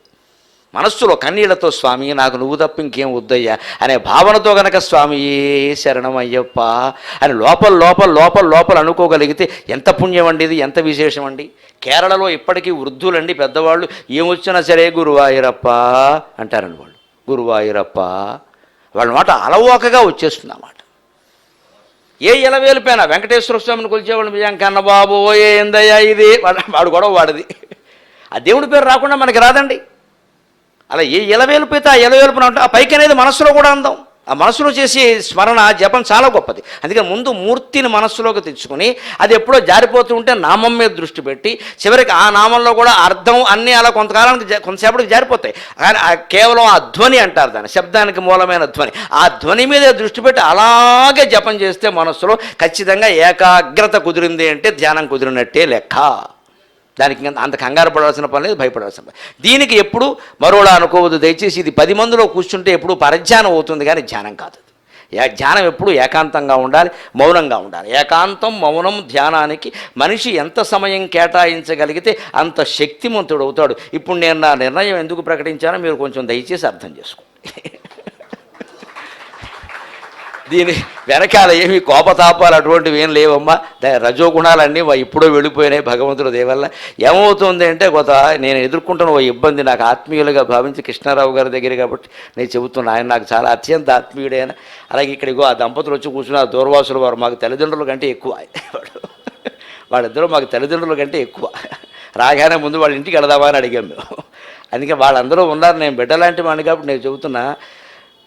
[SPEAKER 1] మనస్సులో కన్నీళ్ళతో స్వామి నాకు నువ్వు తప్ప ఇంకేం వద్దయ్యా అనే భావనతో గనక స్వామి శరణం అయ్యప్ప అని లోపల లోపల లోపల లోపల అనుకోగలిగితే ఎంత పుణ్యం అండి ఇది? ఎంత విశేషం అండి కేరళలో ఇప్పటికీ వృద్ధులండి పెద్దవాళ్ళు ఏమొచ్చినా సరే గురువాయూరప్ప అంటారండి వాళ్ళు. గురువాయూరప్ప. వాళ్ళ మాట అలవోకగా వచ్చేస్తుంది అన్నమాట ఏ ఎలవేలిపోయినా వెంకటేశ్వర స్వామిని కొలిచేవాళ్ళు బియ్యం బాబు ఏ ఏందయ్యా ఇది? వాడు వాడు గొడవ వాడిది. ఆ దేవుడి పేరు రాకుండా మనకి రాదండి. అలా ఏ ఎలవేలుపోతే ఆ ఎలవేలుపున ఉంటాం ఆ పైకి అనేది మనస్సులో కూడా అందం. ఆ మనసులో చేసే స్మరణ జపం చాలా గొప్పది. అందుకని ముందు మూర్తిని మనస్సులోకి తెచ్చుకొని అది ఎప్పుడో జారిపోతూ ఉంటే నామం మీద దృష్టి పెట్టి చివరికి ఆ నామంలో కూడా అర్థం అన్నీ అలా కొంతకాలానికి కొంతసేపటికి జారిపోతాయి. కానీ కేవలం ఆ ధ్వని అంటారు దాన్ని శబ్దానికి మూలమైన ధ్వని. ఆ ధ్వని మీద దృష్టి పెట్టి అలాగే జపం చేస్తే మనస్సులో ఖచ్చితంగా ఏకాగ్రత కుదిరింది అంటే ధ్యానం కుదిరినట్టే లెక్క. దానికి అంత కంగారు పడవలసిన పని లేదు భయపడవలసిన పని దీనికి ఎప్పుడు మరోలా అనుకోవద్దు దయచేసి ఇది పది మందిలో కూర్చుంటే ఎప్పుడు పరధ్యానం అవుతుంది కానీ ధ్యానం కాదు. యా ధ్యానం ఎప్పుడు ఏకాంతంగా ఉండాలి మౌనంగా ఉండాలి. ఏకాంతం మౌనం ధ్యానానికి మనిషి ఎంత సమయం కేటాయించగలిగితే అంత శక్తిమంతుడు అవుతాడు. ఇప్పుడు నేను నా నిర్ణయం ఎందుకు ప్రకటించానో మీరు కొంచెం దయచేసి అర్థం చేసుకోండి. దీని వెనకాల ఏమి కోపతాపాలు అటువంటివి ఏం లేవమ్మా. ద- రజోగుణాలన్నీ వా- ఇప్పుడో వెళ్ళిపోయినాయి భగవంతుడు దేవల్ల ఏమవుతుంది అంటే కొంత నేను ఎదుర్కొంటున్న ఓ ఇబ్బంది నాకు ఆత్మీయులుగా భావించి కృష్ణారావు గారి దగ్గర కాబట్టి నేను చెబుతున్నా ఆయన నాకు చాలా అత్యంత ఆత్మీయుడైన. అలాగే ఇక్కడ ఆ దంపతులు వచ్చి కూర్చున్న ఆ దూర్వాసులు వారు మాకు తల్లిదండ్రుల కంటే ఎక్కువ. వాడు వాళ్ళిద్దరూ మాకు తల్లిదండ్రుల కంటే ఎక్కువ. రాగానే ముందు వాళ్ళ ఇంటికి వెళదామా అని అడిగాం మేము. అందుకే వాళ్ళందరూ ఉన్నారు నేను బిడ్డలాంటి వాడిని కాబట్టి నేను చెబుతున్నా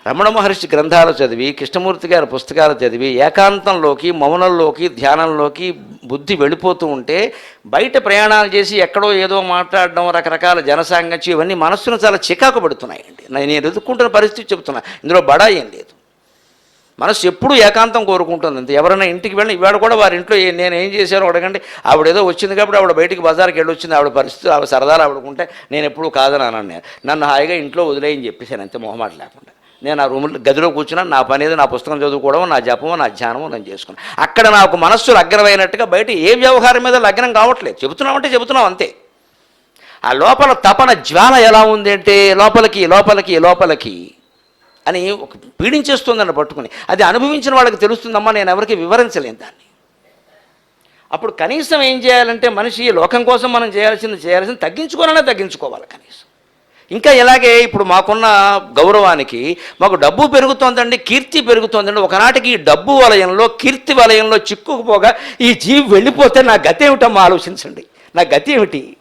[SPEAKER 1] రమణ మహర్షి గ్రంథాలు చదివి కృష్ణమూర్తి గారి పుస్తకాలు చదివి ఏకాంతంలోకి మౌనంలోకి ధ్యానంలోకి బుద్ధి వెళ్ళిపోతూ ఉంటే బయట ప్రయాణాలు చేసి ఎక్కడో ఏదో మాట్లాడడం రకరకాల జనసాంగత్యం ఇవన్నీ మనస్సును చాలా చికాకు పడుతున్నాయండి. నేను ఎదుర్కొంటున్న పరిస్థితి చెబుతున్నా. ఇందులో బడా ఏం లేదు. మనసు ఎప్పుడూ ఏకాంతం కోరుకుంటుంది అంతే. ఎవరైనా ఇంటికి వెళ్ళి ఇవాడు కూడా వారి ఇంట్లో ఏ- నేను ఏం చేశానో అడగండి. ఆవిడ ఏదో వచ్చింది కాబట్టి ఆవిడ బయటికి బజార్కి వెళ్ళి వచ్చింది. ఆవిడ పరిస్థితి ఆవిడ సరదాలు ఆవిడకుంటే నేను ఎప్పుడూ కాదని అన్నాను. నేను నన్ను హాయిగా ఇంట్లో వదిలేయని చెప్పేసాను అంతే మొహమాట లేకుండా. నేను ఆ రూములు గదిలో కూర్చున్నాను నా పని ఏదో నా పుస్తకం చదువుకోవడం నా జపము నా ధ్యానము నేను చేసుకున్నాను. అక్కడ నాకు మనస్సు లగ్నమైనట్టుగా బయట ఏ వ్యవహారం మీద లగ్నం కావట్లేదు. చెబుతున్నామంటే చెబుతున్నాం అంతే. ఆ లోపల తపన జ్వాల ఎలా ఉంది అంటే లోపలికి లోపలికి లోపలికి అని ఒక పీడించేస్తుందని పట్టుకుని అది అనుభవించిన వాళ్ళకి తెలుస్తుందమ్మా నేను ఎవరికి వివరించలేను దాన్ని. అప్పుడు కనీసం ఏం చేయాలంటే మనిషి లోకం కోసం మనం చేయాల్సింది చేయాల్సింది తగ్గించుకోవాలనే తగ్గించుకోవాలి కనీసం. ఇంకా ఇలాగే ఇప్పుడు మాకున్న గౌరవానికి మాకు డబ్బు పెరుగుతోందండి కీర్తి పెరుగుతోందండి. ఒకనాటికి ఈ డబ్బు వలయంలో కీర్తి వలయంలో చిక్కుకుపోగా ఈ జీవి వెళ్ళిపోతే నా గతి ఏమిటమ్మా ఆలోచించండి. నా గతి ఏమిటి?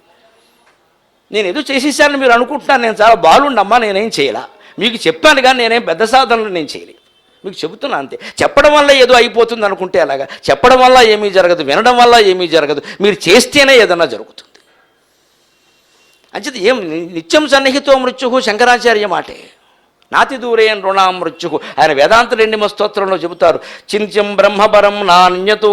[SPEAKER 1] నేను ఏదో చేసేసానని మీరు అనుకుంటున్నాను. నేను చాలా బాగుండమ్మా నేనేం చేయలా. మీకు చెప్పాను కానీ నేనేం పెద్ద సాధనలు నేను చేయలేదు. మీకు చెబుతున్నా అంతే. చెప్పడం వల్ల ఏదో అయిపోతుంది అనుకుంటే అలాగా. చెప్పడం వల్ల ఏమీ జరగదు వినడం వల్ల ఏమీ జరగదు. మీరు చేస్తేనే ఏదన్నా జరుగుతుంది. అంచేది ఏం నిత్యం సన్నిహితో మృత్యు శంకరాచార్య మాటే. నాతి దూరే రుణా మృత్యు ఆయన వేదాంత రెండిమ స్తోత్రంలో చెబుతారు చింత్యం బ్రహ్మపరం నాణ్యతు.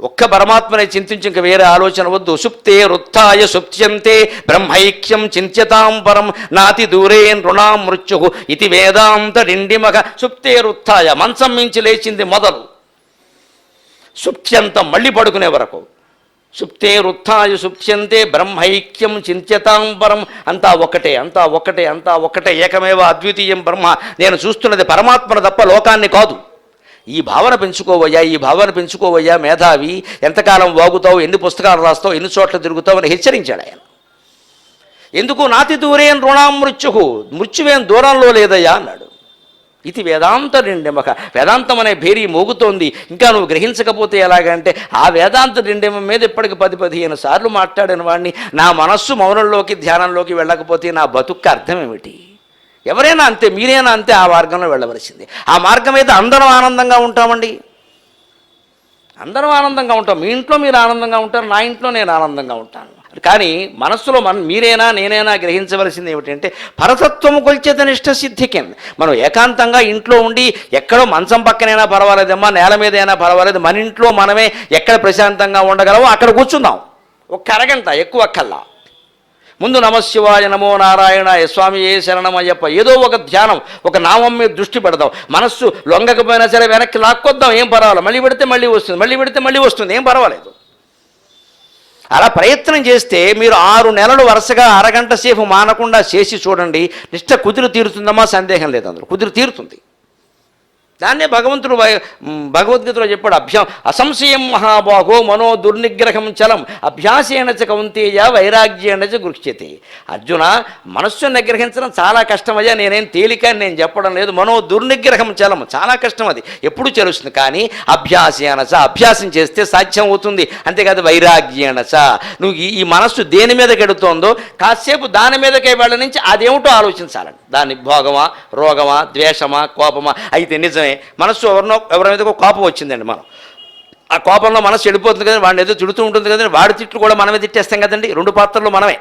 [SPEAKER 1] ఒక్క పరమాత్మనే చింతించి ఇంక వేరే ఆలోచన వద్దు. సుప్తే రుత్థాయ సుప్త్యంతే బ్రహ్మైక్యం చింత్యతాం పరం నాతి దూరేన్ నృణా మృత్యు ఇది వేదాంత డిండిమగ సుప్తే రుత్థాయ మంచం మించి లేచింది మొదలు. సుప్త్యంతం మళ్ళీ పడుకునే వరకు. సుప్తే వృత్తాయు సుప్త్యంతే బ్రహ్మైక్యం చింత్యతాం పరం. అంతా ఒకటే అంతా ఒకటే అంతా ఒకటే ఏకమేవ అద్వితీయం బ్రహ్మ. నేను చూస్తున్నది పరమాత్మను తప్ప లోకాన్ని కాదు. ఈ భావన పెంచుకోవయ్యా ఈ భావన పెంచుకోవయ్యా మేధావి. ఎంతకాలం వాగుతావు ఎన్ని పుస్తకాలు రాస్తావు ఎన్ని చోట్ల తిరుగుతావు అని హెచ్చరించాడు ఆయన. ఎందుకు నాతి దూరేం రుణాం మృత్యువేం దూరంలో లేదయ్యా అన్నాడు. ఇది వేదాంత నిండెమక. వేదాంతం అనే భేరీ మోగుతోంది. ఇంకా నువ్వు గ్రహించకపోతే ఎలాగంటే ఆ వేదాంత నిండెమ మీద ఇప్పటికి పది పదిహేను సార్లు మాట్లాడిన వాడిని నా మనస్సు మౌనంలోకి ధ్యానంలోకి వెళ్ళకపోతే నా బతుక్కు అర్థం ఏమిటి? ఎవరైనా అంతే మీరైనా అంతే ఆ మార్గంలో వెళ్ళవలసింది. ఆ మార్గం అయితే అందరం ఆనందంగా ఉంటామండి. అందరం ఆనందంగా ఉంటాం. మీ ఇంట్లో మీరు ఆనందంగా ఉంటారు నా ఇంట్లో నేను ఆనందంగా ఉంటాను. కానీ మనస్సులో మన మీరైనా నేనైనా గ్రహించవలసింది ఏమిటంటే పరతత్వము కొల్చేత నిష్ట సిద్ధికిన్ మనం ఏకాంతంగా ఇంట్లో ఉండి ఎక్కడో మంచం పక్కనైనా పర్వాలేదమ్మా నేల మీద అయినా పర్వాలేదు మన ఇంట్లో మనమే ఎక్కడ ప్రశాంతంగా ఉండగలమో అక్కడ కూర్చుందాం. ఒక అరగంట ఎక్కువ అక్కల్లా. ముందు నమశివాయ నమో నారాయణ స్వామి ఏ శరణమయ్యప్ప. ఏదో ఒక ధ్యానం ఒక నామం మీద దృష్టి పెడదాం. మనస్సు లొంగకపోయినా సరే వెనక్కి లాక్కొద్దాం ఏం పర్వాలేదు. మళ్ళీ పెడితే మళ్ళీ వస్తుంది మళ్ళీ పెడితే మళ్ళీ వస్తుంది ఏం పర్వాలేదు. అలా ప్రయత్నం చేస్తే మీరు ఆరు నెలలు వరుసగా అరగంట సేపు మానకుండా చేసి చూడండి. నిష్ట కుదిరి తీరుతుందమ్మా? సందేహం లేదు అందులో. కుదిరి తీరుతుంది. దాన్నే భగవంతుడు భగవద్గీతలో చెప్పాడు అభ్యా అసంశయం మహాబాహో మనో దుర్నిగ్రహం చలం అభ్యాసేన చ కౌంతేయ వైరాగ్యేణ చ గృహ్యతే. అర్జున మనస్సును నిగ్రహించడం చాలా కష్టమయ్యా నేనేం తేలిక అని నేను చెప్పడం లేదు మనో దుర్నిగ్రహం చలం చాలా కష్టం అది ఎప్పుడు చెలుస్తుంది కానీ అభ్యాసేన చ అభ్యాసం చేస్తే సాధ్యం అవుతుంది అంతేకాదు వైరాగ్యేణ చ. నువ్వు ఈ- మనస్సు దేని మీద గెడుతోందో కాసేపు దాని మీదకే వెళ్ళ నుంచి అదేమిటో ఆలోచించాలండి. దాని భోగమా రోగమా ద్వేషమా కోపమా అయితే నిజమే మనస్సు ఎవరినో ఎవరి మీద కోపం వచ్చిందండి మనం ఆ కోపంలో మనసు చెడిపోతుంది కదండి వాడిని ఏదో తిడుతూ ఉంటుంది కదండి వాడి తిట్లు కూడా మనమే తిట్టేస్తాం కదండి రెండు పాత్రలు మనమే.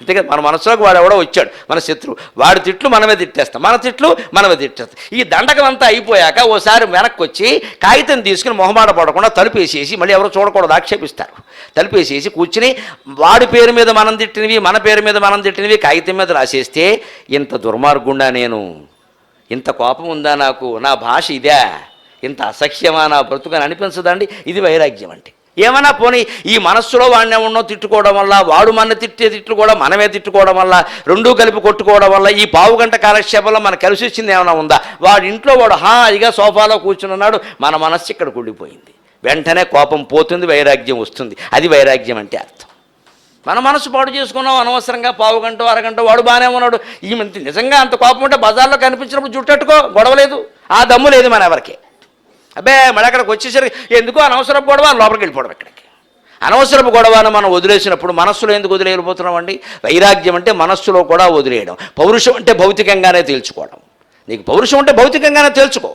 [SPEAKER 1] అంతే కదా మన మనసులోకి వాడు ఎవడో వచ్చాడు మన శత్రువు. వాడి తిట్లు మనమే తిట్టేస్తాం మన తిట్లు మనమే తిట్టేస్తాం. ఈ దండకం అంతా అయిపోయాక ఓసారి వెనక్కి వచ్చి కాగితం తీసుకుని మొహమాట పడకుండా తలుపేసేసి మళ్ళీ ఎవరో చూడకూడదు ఆక్షేపిస్తారు. తలుపేసేసి కూర్చుని వాడి పేరు మీద మనం తిట్టినవి మన పేరు మీద మనం తిట్టినవి కాగితం మీద రాసేస్తే ఇంత దుర్మార్గుండా నేను. ఇంత కోపం ఉందా నాకు? నా భాష ఇదే. ఇంత అసఖ్యమా నా బ్రతుకని అనిపించదండి. ఇది వైరాగ్యం అంటే ఏమన్నా పోనీ ఈ మనస్సులో వాడిని ఉన్నో తిట్టుకోవడం వల్ల వాడు మన తిట్టే తిట్లు కూడా మనమే తిట్టుకోవడం వల్ల రెండూ కలిపి కొట్టుకోవడం వల్ల ఈ పావు గంట కాలక్షేపంలో మనకు కలిసి వచ్చింది ఏమైనా ఉందా? వాడి ఇంట్లో వాడు హాయిగా సోఫాలో కూర్చుని ఉన్నాడు మన మనస్సు ఇక్కడ కుళ్ళిపోయింది వెంటనే కోపం పోతుంది వైరాగ్యం వస్తుంది. అది వైరాగ్యం అంటే అర్థం. మన మనసు పాడు చేసుకున్నాం అనవసరంగా పావు గంట అరగంట వాడు బాగానే ఉన్నాడు. ఈ నిజంగా అంత కోపం ఉంటే బజార్లో కనిపించినప్పుడు జుట్టట్టుకో గొడవలేదు. ఆ దమ్ము లేదు మన ఎవరికి. అబ్బే మళ్ళీ అక్కడికి వచ్చేసరికి ఎందుకో అనవసరపు గొడవ? లోపలికి వెళ్ళిపోవడం ఇక్కడికి. అనవసరపు గొడవను మనం వదిలేసినప్పుడు మనస్సులో ఎందుకు వదిలేయబోతున్నామండి వైరాగ్యం అంటే మనస్సులో కూడా వదిలేయడం. పౌరుషం అంటే భౌతికంగానే తేల్చుకోవడం. నీకు పౌరుషం అంటే భౌతికంగానే తేల్చుకో.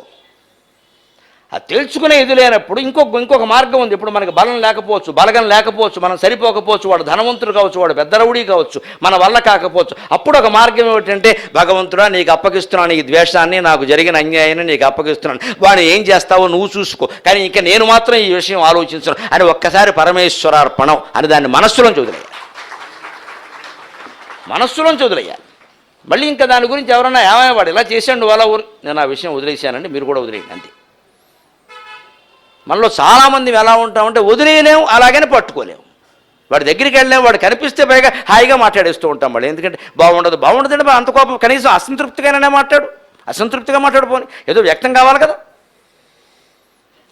[SPEAKER 1] ఆ తెలుసుకునే ఇది లేనప్పుడు ఇంకొక ఇంకొక మార్గం ఉంది. ఇప్పుడు మనకి బలం లేకపోవచ్చు బలగం లేకపోవచ్చు మనం సరిపోకపోవచ్చు వాడు ధనవంతుడు కావచ్చు వాడు పెద్ద కావచ్చు మన వల్ల కాకపోవచ్చు. అప్పుడు ఒక మార్గం ఏమిటంటే భగవంతుడా నీకు అప్పగిస్తున్నాను నీ ద్వేషాన్ని నాకు జరిగిన అన్యాయాన్ని నీకు అప్పగిస్తున్నాను. వాడు ఏం చేస్తావో నువ్వు చూసుకో. కానీ ఇంకా నేను మాత్రం ఈ విషయం ఆలోచించను. అని ఒక్కసారి పరమేశ్వరార్పణం అని దాన్ని మనస్సులోంచి వదిలేయాలి. మనస్సులోంచి వదిలేయాలి. మళ్ళీ ఇంకా దాని గురించి ఎవరన్నా ఏమైనా వాడు ఇలా చేశాడు వాళ్ళ ఊరు. నేను ఆ విషయం వదిలేశానండి మీరు కూడా వదిలేయండి అంతే. మనలో చాలామంది ఎలా ఉంటామంటే వదిలేయలేము అలాగని పట్టుకోలేము. వాడి దగ్గరికి వెళ్ళినా వాడు కనిపిస్తే పైగా హాయిగా మాట్లాడేస్తూ ఉంటాం మళ్ళీ. ఎందుకంటే బాగుండదు బాగుండదు అంటే అంత కోపం కనీసం అసంతృప్తిగానే మాట్లాడు అసంతృప్తిగా మాట్లాడుకోని ఏదో వ్యక్తం కావాలి కదా.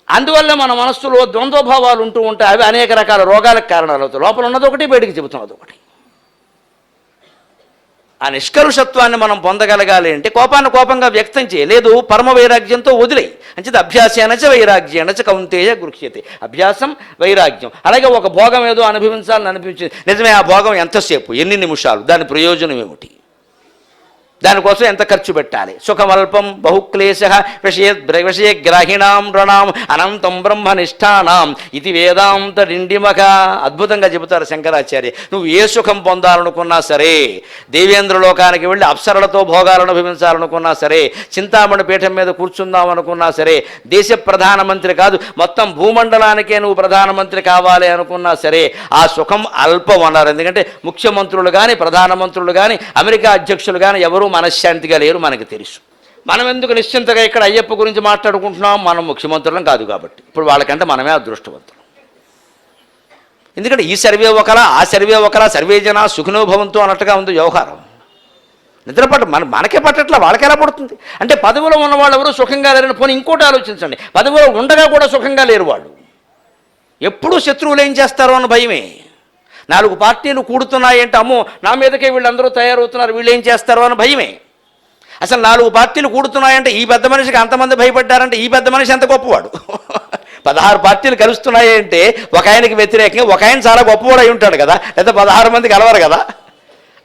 [SPEAKER 1] అందువల్ల మన మనస్సులో ద్వంద్వభావాలు ఉంటూ ఉంటాయి అవి అనేక రకాల రోగాలకు కారణాలు అవుతాయి. లోపల ఉన్నది ఒకటి బయటికి చెబుతున్నది ఒకటి. ఆ నిష్కరుషత్వాన్ని మనం పొందగలగాలి అంటే కోపాన్ని కోపంగా వ్యక్తం చేయలేదు పరమ వైరాగ్యంతో వదిలేయి. అంచేది అభ్యాసేనచ వైరాగ్యేనచ కౌంతేయ గృహ్యతే. అభ్యాసం వైరాగ్యం. అలాగే ఒక భోగం ఏదో అనుభవించాలని అనిపించింది. నిజమే ఆ భోగం ఎంతసేపు? ఎన్ని నిమిషాలు? దాని ప్రయోజనం ఏమిటి? దానికోసం ఎంత ఖర్చు పెట్టాలి? సుఖమల్పం బహుక్లేశ విషయ విషయ గ్రహిణాం రణాం అనంతం బ్రహ్మనిష్టానాం ఇది వేదాంత డిండిమక అద్భుతంగా చెబుతారు శంకరాచార్య. నువ్వు ఏ సుఖం పొందాలనుకున్నా సరే దేవేంద్ర లోకానికి వెళ్ళి అప్సరలతో భోగాలను అనుభవించాలనుకున్నా సరే చింతామణి పీఠం మీద కూర్చుందాం అనుకున్నా సరే దేశ ప్రధానమంత్రి కాదు మొత్తం భూమండలానికే నువ్వు ప్రధానమంత్రి కావాలి అనుకున్నా సరే ఆ సుఖం అల్పం అన్నారు. ఎందుకంటే ముఖ్యమంత్రులు కానీ ప్రధానమంత్రులు కానీ అమెరికా అధ్యక్షులు కానీ ఎవరూ మనశ్శాంతిగా లేరు మనకు తెలుసు. మనం ఎందుకు నిశ్చింతగా ఇక్కడ అయ్యప్ప గురించి మాట్లాడుకుంటున్నాం? మనం ముఖ్యమంత్రులం కాదు కాబట్టి. ఇప్పుడు వాళ్ళకంటే మనమే అదృష్టవంతులం. ఎందుకంటే ఈ సర్వే ఒకలా ఆ సర్వే ఒకలా సర్వే జన సుఖనోభవంతో అన్నట్టుగా ఉంది వ్యవహారం. నిద్ర పట్ట మన మనకే పట్టట్లా వాళ్ళకి ఎలా పడుతుంది? అంటే పదవిలో ఉన్న వాళ్ళు ఎవరు సుఖంగా లేరని పోనీ ఇంకోటి ఆలోచించండి. పదవిలో ఉండగా కూడా సుఖంగా లేరు వాళ్ళు. ఎప్పుడూ శత్రువులు ఏం చేస్తారో అన్న భయమే. నాలుగు పార్టీలు కూడుతున్నాయంటే అమ్మో నా మీదకే వీళ్ళందరూ తయారవుతున్నారు వీళ్ళు ఏం చేస్తారో అని భయమే. అసలు నాలుగు పార్టీలు కూడుతున్నాయంటే ఈ పెద్ద మనిషికి అంతమంది భయపడ్డారంటే ఈ పెద్ద మనిషి ఎంత గొప్పవాడు? పదహారు పార్టీలు కలుస్తున్నాయంటే ఒక ఆయనకి వ్యతిరేకంగా ఒక ఆయన చాలా గొప్పవాడు అయి ఉంటాడు కదా లేదా పదహారు మంది కలవరు కదా?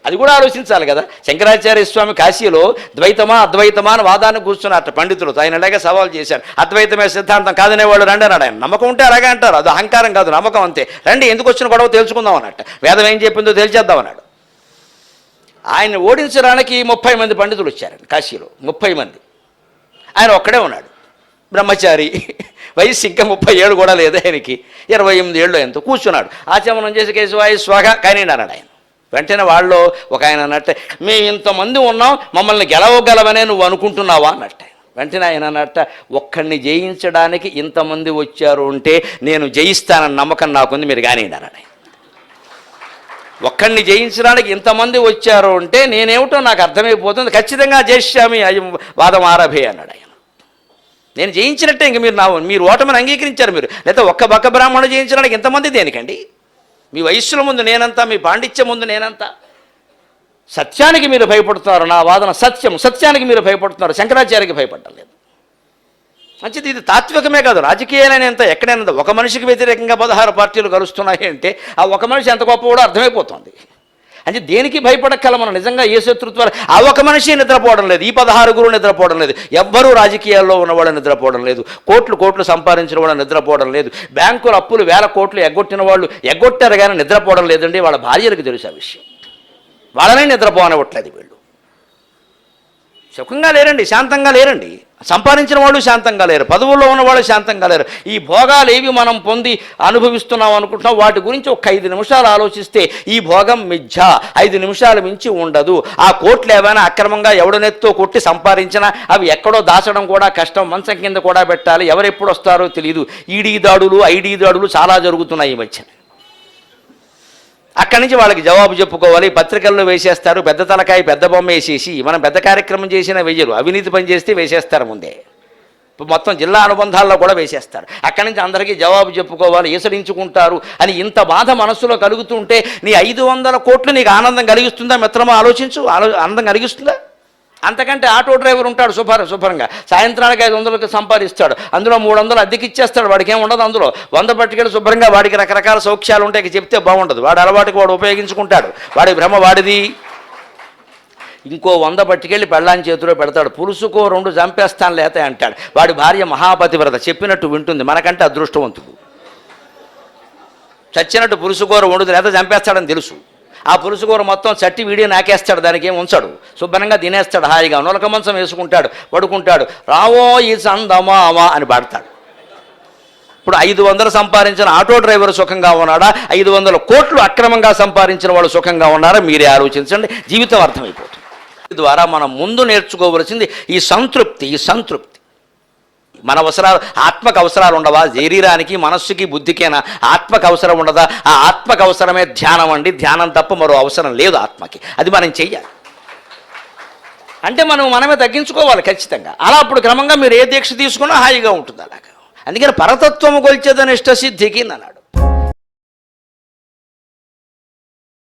[SPEAKER 1] అది కూడా ఆలోచించాలి కదా. శంకరాచార్య స్వామి కాశీలో ద్వైతమా అద్వైతమా అని వాదాన్ని కూర్చున్నట్టు పండితులు ఆయన అలాగే సవాల్ చేశారు. అద్వైతమే సిద్ధాంతం కాదనేవాళ్ళు రండి అన్నాడు ఆయన. నమ్మకం ఉంటే అలాగే అంటారు. అది అహంకారం కాదు నమ్మకం అంతే. రండి ఎందుకు వచ్చిన గొడవ తెలుసుకుందాం అన్నట్టు. వేదం ఏం చెప్పిందో తెలిచేద్దాం అన్నాడు. ఆయన ఓడించడానికి ముప్పై మంది పండితులు వచ్చారండి కాశీలో. ముప్పై మంది. ఆయన ఒక్కడే ఉన్నాడు. బ్రహ్మచారి. వయసు ఇంకా ముప్పై ఏళ్ళు కూడా లేదు ఆయనకి. ఇరవై ఎనిమిది ఏళ్ళు ఎంతో కూర్చున్నాడు. ఆచమనం చేసి కేశవాయి స్వాగ కానీ అన్నాడు ఆయన. వెంటనే వాళ్ళు ఒక ఆయన అన్నట్టే మేము ఇంతమంది ఉన్నాం మమ్మల్ని గెలవగలవనే నువ్వు అనుకుంటున్నావా? అన్నట్టే. వెంటనే ఆయన అన్నట్ట ఒక్కడిని జయించడానికి ఇంతమంది వచ్చారు అంటే నేను జయిస్తానన్న నమ్మకం నాకుంది మీరు కానివ్వండి ఒక్కడిని జయించడానికి ఇంతమంది వచ్చారు అంటే నేనేమిటో నాకు అర్థమైపోతుంది. ఖచ్చితంగా జయిష్యామి అయం వాదం ఆరభే అన్నాడు ఆయన. నేను జయించినట్టే ఇంక మీరు నా మీరు ఓటమిని అంగీకరించారు మీరు. లేదా ఒక్క బక్క బ్రాహ్మణుడు జయించడానికి ఇంతమంది దేనికండి? మీ వయస్సుల ముందు నేనంతా మీ పాండిత్యం ముందు నేనంతా. సత్యానికి మీరు భయపడుతున్నారు నా వాదన సత్యం. సత్యానికి మీరు భయపడుతున్నారు శంకరాచార్యకి భయపడలేదు మంచిది ఇది తాత్వికమే కాదు రాజకీయాలనేంత ఎక్కడైనా ఒక మనిషికి వ్యతిరేకంగా పదహారు పార్టీలు కలుస్తున్నాయి అంటే ఆ ఒక మనిషి ఎంత గొప్ప కూడా అర్థమైపోతుంది. అంటే దేనికి భయపడక్కల మనం? నిజంగా ఏ శత్రుత్వాలు ఆ ఒక మనిషి నిద్రపోవడం లేదు ఈ పదహారుగురు నిద్రపోవడం లేదు ఎవ్వరూ రాజకీయాల్లో ఉన్నవాళ్ళు నిద్రపోవడం లేదు కోట్లు కోట్లు సంపాదించిన వాళ్ళు నిద్రపోవడం లేదు బ్యాంకుల అప్పులు వేల కోట్లు ఎగ్గొట్టిన వాళ్ళు ఎగ్గొట్టారు కానీ నిద్రపోవడం లేదండి వాళ్ళ భార్యలకు తెలుసు ఆ విషయం. వాళ్ళనే నిద్రపోనివ్వట్లేదు వీళ్ళు. సుఖంగా లేరండి శాంతంగా లేరండి. సంపాదించిన వాళ్ళు శాంతంగా లేరు పదవుల్లో ఉన్నవాళ్ళు శాంతంగా లేరు. ఈ భోగాలు ఏవి మనం పొంది అనుభవిస్తున్నాం అనుకుంటున్నాం వాటి గురించి ఒక ఐదు నిమిషాలు ఆలోచిస్తే ఈ భోగం మిథ్య. ఐదు నిమిషాలు మించి ఉండదు. ఆ కోట్లు ఏమైనా అక్రమంగా ఎవడనెత్తో కొట్టి సంపాదించినా అవి ఎక్కడో దాచడం కూడా కష్టం మంచం కింద కూడా పెట్టాలి. ఎవరెప్పుడు వస్తారో తెలియదు ఈడీ దాడులు ఐడీ దాడులు చాలా జరుగుతున్నాయి ఈ మధ్య. అక్కడి నుంచి వాళ్ళకి జవాబు చెప్పుకోవాలి. పత్రికల్లో వేసేస్తారు. పెద్ద తలకాయ పెద్ద బొమ్మ వేసేసి మనం పెద్ద కార్యక్రమం చేసినా వేయరు. అవినీతి పని చేస్తే వేసేస్తారు ముందే. ఇప్పుడు మొత్తం జిల్లా అనుబంధాల్లో కూడా వేసేస్తారు. అక్కడి నుంచి అందరికీ జవాబు చెప్పుకోవాలి. ఈసడించుకుంటారు అని ఇంత బాధ మనస్సులో కలుగుతుంటే నీ ఐదు వందల కోట్లు నీకు ఆనందం కలిగిస్తుందా మిత్రమా? ఆలోచించు. ఆలో ఆనందం కలిగిస్తుందా? అంతకంటే ఆటో డ్రైవర్ ఉంటాడు శుభ్ర శుభ్రంగా. సాయంత్రానికి ఐదు వందలకు సంపాదిస్తాడు. అందులో మూడు వందలు అద్దెకి ఇచ్చేస్తాడు. వాడికి ఏమి ఉండదు అందులో. వంద పట్టుకెళ్ళి శుభ్రంగా వాడికి రకరకాల సౌఖ్యాలు ఉంటాయి చెప్తే బాగుండదు. వాడు అలవాటుకి వాడు ఉపయోగించుకుంటాడు. వాడి భ్రమ వాడిది. ఇంకో వంద పట్టుకెళ్ళి పెళ్ళాని చేతిలో పెడతాడు. పులుసుకో రెండు చంపేస్తాను లేతే అంటాడు. వాడి భార్య మహాపతివ్రత. చెప్పినట్టు వింటుంది. మనకంటే అదృష్టవంతుడు. చచ్చినట్టు పులుసుకోరు వండుదు లేదా చంపేస్తాడని తెలుసు. ఆ పులుసుకూర మొత్తం చట్టి వీడి నాకేస్తాడు దానికి ఏం ఉంచాడు. శుభ్రంగా తినేస్తాడు హాయిగా. నొలక మంచం వేసుకుంటాడు పడుకుంటాడు. రావో ఈ సందమామా అని పాడతాడు. ఇప్పుడు ఐదు వందలు సంపాదించిన ఆటో డ్రైవర్ సుఖంగా ఉన్నాడా? ఐదు వందల కోట్లు అక్రమంగా సంపాదించిన వాళ్ళు సుఖంగా ఉన్నారా? మీరే ఆలోచించండి. జీవితం అర్థమైపోతుంది. ద్వారా మనం ముందు నేర్చుకోవలసింది ఈ సంతృప్తి ఈ సంతృప్తి. మన అవసరాలు ఆత్మకు అవసరాలు ఉండవా? శరీరానికి మనస్సుకి బుద్ధికేనా? ఆత్మకు అవసరం ఉండదా? ఆ ఆత్మకు అవసరమే ధ్యానం అండి. ధ్యానం తప్ప మరో అవసరం లేదు ఆత్మకి. అది మనం చెయ్యాలి. అంటే మనం మనమే తగ్గించుకోవాలి ఖచ్చితంగా. అలా అప్పుడు క్రమంగా మీరు ఏ దీక్ష తీసుకున్నా హాయిగా ఉంటుంది అలాగా అందుకని పరతత్వము కొలిచేదని ఇష్టసిద్ధికి అన్నాడు.